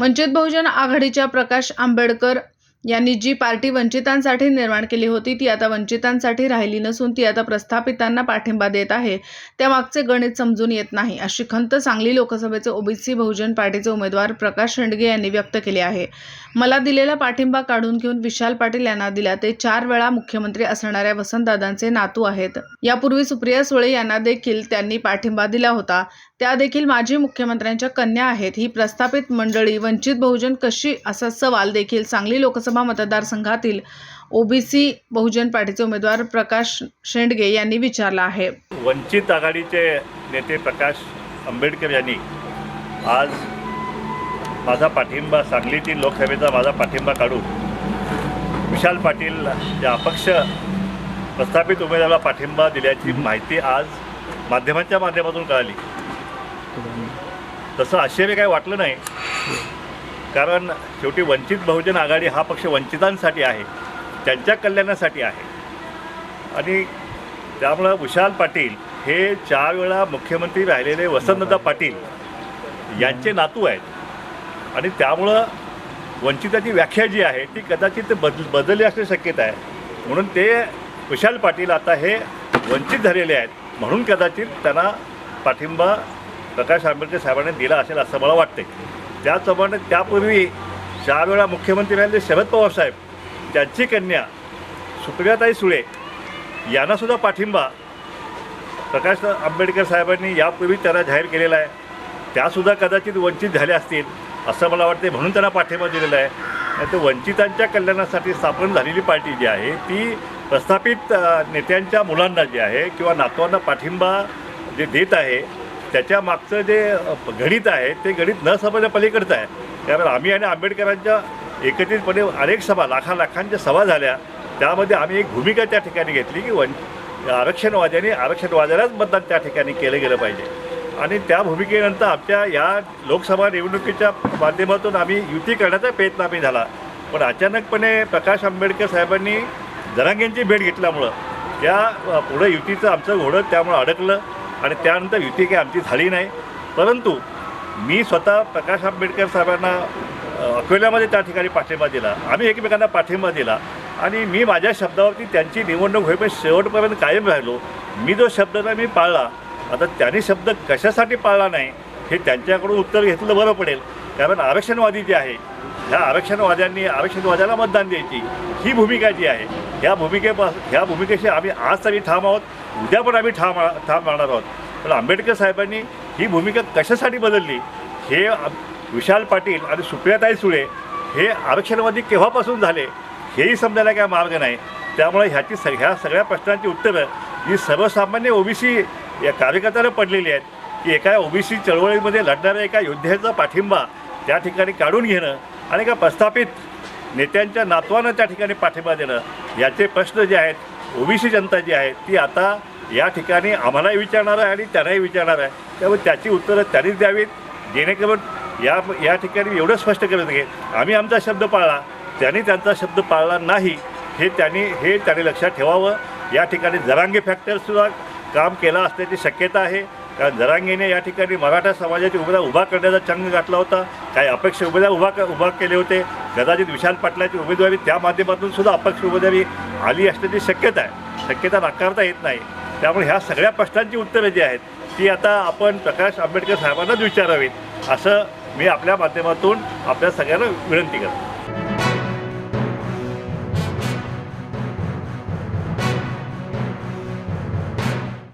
वंचित बहुजन आघाडीच्या प्रकाश आंबेडकर यांनी जी पार्टी वंचितांसाठी निर्माण केली होती ती आता वंचितांसाठी राहिली नसून ती आता प्रस्थापितांना पाठिंबा देत आहे. त्यामागचे गणित समजून येत नाही अशी खंत सांगली लोकसभेचे ओबीसी बहुजन पार्टीचे उमेदवार प्रकाश शेंडगे यांनी व्यक्त केली आहे. मला दिलेला पाठिंबा काढून घेऊन विशाल पाटील यांना दिला ते चार वेळा मुख्यमंत्री असणाऱ्या वसंतदादांचे नातू आहेत. यापूर्वी सुप्रिया सुळे यांना देखील त्यांनी पाठिंबा दिला होता. त्या देखील माजी मुख्यमंत्र्यांच्या कन्या आहेत. ही प्रस्थापित मंडळी वंचित बहुजन कशी असा सवाल देखील सांगली लोकसभा मतदारसंघातील ओबीसी बहुजन पार्टीचे उमेदवार प्रकाश शेंडगे यांनी विचारला आहे. वंचित आघाडीचे नेते प्रकाश आंबेडकर यांनी आज माझा पाठिंबा सांगलीतील लोकसभेचा माझा पाठिंबा काढून विशाल पाटील या अपक्ष प्रस्थापित उमेदवाराला पाठिंबा दिल्याची माहिती आज माध्यमांच्या माध्यमातून कळाली. तसं आश्चर्य काही वाटलं नाही. कारण शेवटी वंचित बहुजन आघाडी हा पक्ष वंचितांसाठी आहे त्यांच्या कल्याणासाठी आहे. आणि त्यामुळं विशाल पाटील हे चार वेळा मुख्यमंत्री राहिलेले वसंतदा पाटील यांचे नातू आहेत. आणि त्यामुळं वंचिताची व्याख्या जी आहे ती कदाचित ते बद बदलली असण्याची शक्यता आहे. म्हणून ते विशाल पाटील आता हे वंचित झालेले आहेत म्हणून कदाचित त्यांना पाठिंबा प्रकाश आंबेडकर साहेबांनी दिला असेल असं मला वाटते त्याचप्रमाणे त्यापूर्वी चार वेळा मुख्यमंत्री राहिले शरद पवार साहेब त्यांची कन्या सुप्रियाताई सुळे यांनासुद्धा पाठिंबा प्रकाश आंबेडकर साहेबांनी यापूर्वी त्यांना जाहीर केलेला आहे. त्यासुद्धा कदाचित वंचित झाल्या असतील असं मला वाटते म्हणून त्यांना पाठिंबा दिलेला आहे. नाही तर वंचितांच्या कल्याणासाठी स्थापन झालेली पार्टी जी आहे ती प्रस्थापित नेत्यांच्या मुलांना जे आहे किंवा नातवांना पाठिंबा जे देत आहे त्याच्या मागचं जे गणित आहे ते गणित न समजल्या पलीकडचं आहे. कारण आम्ही आणि आंबेडकरांच्या एकत्रितपणे अनेक सभा लाखा लाखांच्या सभा झाल्या. त्यामध्ये आम्ही एक भूमिका त्या ठिकाणी घेतली की वन आरक्षणवाद्यांनी आरक्षणवाद्यालाच मतदान त्या ठिकाणी केलं गेलं पाहिजे. आणि त्या भूमिकेनंतर आमच्या या लोकसभा निवडणुकीच्या माध्यमातून आम्ही युती करण्याचा प्रयत्न आम्ही झाला. पण अचानकपणे प्रकाश आंबेडकर साहेबांनी जरांगेंची भेट घेतल्यामुळं त्या पुढं युतीचं आमचं घोडं त्यामुळं अडकलं. आणि त्यानंतर युती काही आमची झाली नाही. परंतु मी स्वतः प्रकाश आंबेडकर साहेबांना अकोल्यामध्ये त्या ठिकाणी पाठिंबा दिला. आम्ही एकमेकांना पाठिंबा दिला. आणि मी माझ्या शब्दावरती त्यांची निवडणूक होईपर्यंत शेवटपर्यंत कायम राहिलो. मी जो शब्द ना मी पाळला. आता त्यांनी शब्द कशासाठी पाळला नाही हे त्यांच्याकडून उत्तर घेतलं बरं पडेल. कारण आरक्षणवादी जे आहे ह्या आरक्षणवाद्यांनी आरक्षणवाद्याला मतदान द्यायची. ही भूमिका जी आहे ह्या भूमिकेपास ह्या भूमिकेशी आम्ही आज तरी ठाम आहोत. उद्या पण आम्ही ठाम ठाम राहणार आहोत. पण आंबेडकर साहेबांनी ही भूमिका कशासाठी बदलली? हे विशाल पाटील आणि सुप्रियाताई सुळे हे आरक्षणवादी केव्हापासून झाले? हेही समजायला काय मार्ग नाही. त्यामुळे ह्याची सग ह्या सगळ्या प्रश्नांची उत्तरं ही सर्वसामान्य ओबीसी या कार्यकर्त्याला पडलेली आहेत. की एका ओबीसी चळवळीमध्ये लढणाऱ्या एका योद्ध्याचा पाठिंबा त्या ठिकाणी काढून घेणं आणि का प्रस्थापित नेत्यांच्या नातवानं त्या ठिकाणी पाठिंबा देणं याचे प्रश्न जे आहेत ओबीसी जनता जी आहे ती आता या ठिकाणी आम्हालाही विचारणार आहे आणि त्यांनाही विचारणार आहे. त्यामुळे त्याची उत्तरं त्यांनीच द्यावीत. जेणेकरून या या ठिकाणी एवढं स्पष्ट करत की आम्ही आमचा शब्द पाळला. त्यांनी त्यांचा शब्द पाळला नाही हे त्यांनी हे त्यांनी लक्षात ठेवावं. या ठिकाणी जरांगे फॅक्टरसुद्धा काम केलं असण्याची शक्यता आहे. कारण जरांगेने या ठिकाणी मराठा समाजाची उमेदवार उभा करण्याचा चंग घातला होता? काही अपेक्ष उभेदा उभा क उभा केले होते? कदाचित विशाल पाटलाची उमेदवारी त्या माध्यमातून सुद्धा अपक्ष उमेदवारी आली असण्याची शक्यता आहे. शक्यता नाकारता येत नाही. त्यामुळे ह्या सगळ्या प्रश्नांची उत्तरं जी आहेत ती आता आपण प्रकाश आंबेडकर साहेबांनाच विचारावीत. असं मी आपल्या माध्यमातून आपल्या सगळ्यांना विनंती करतो.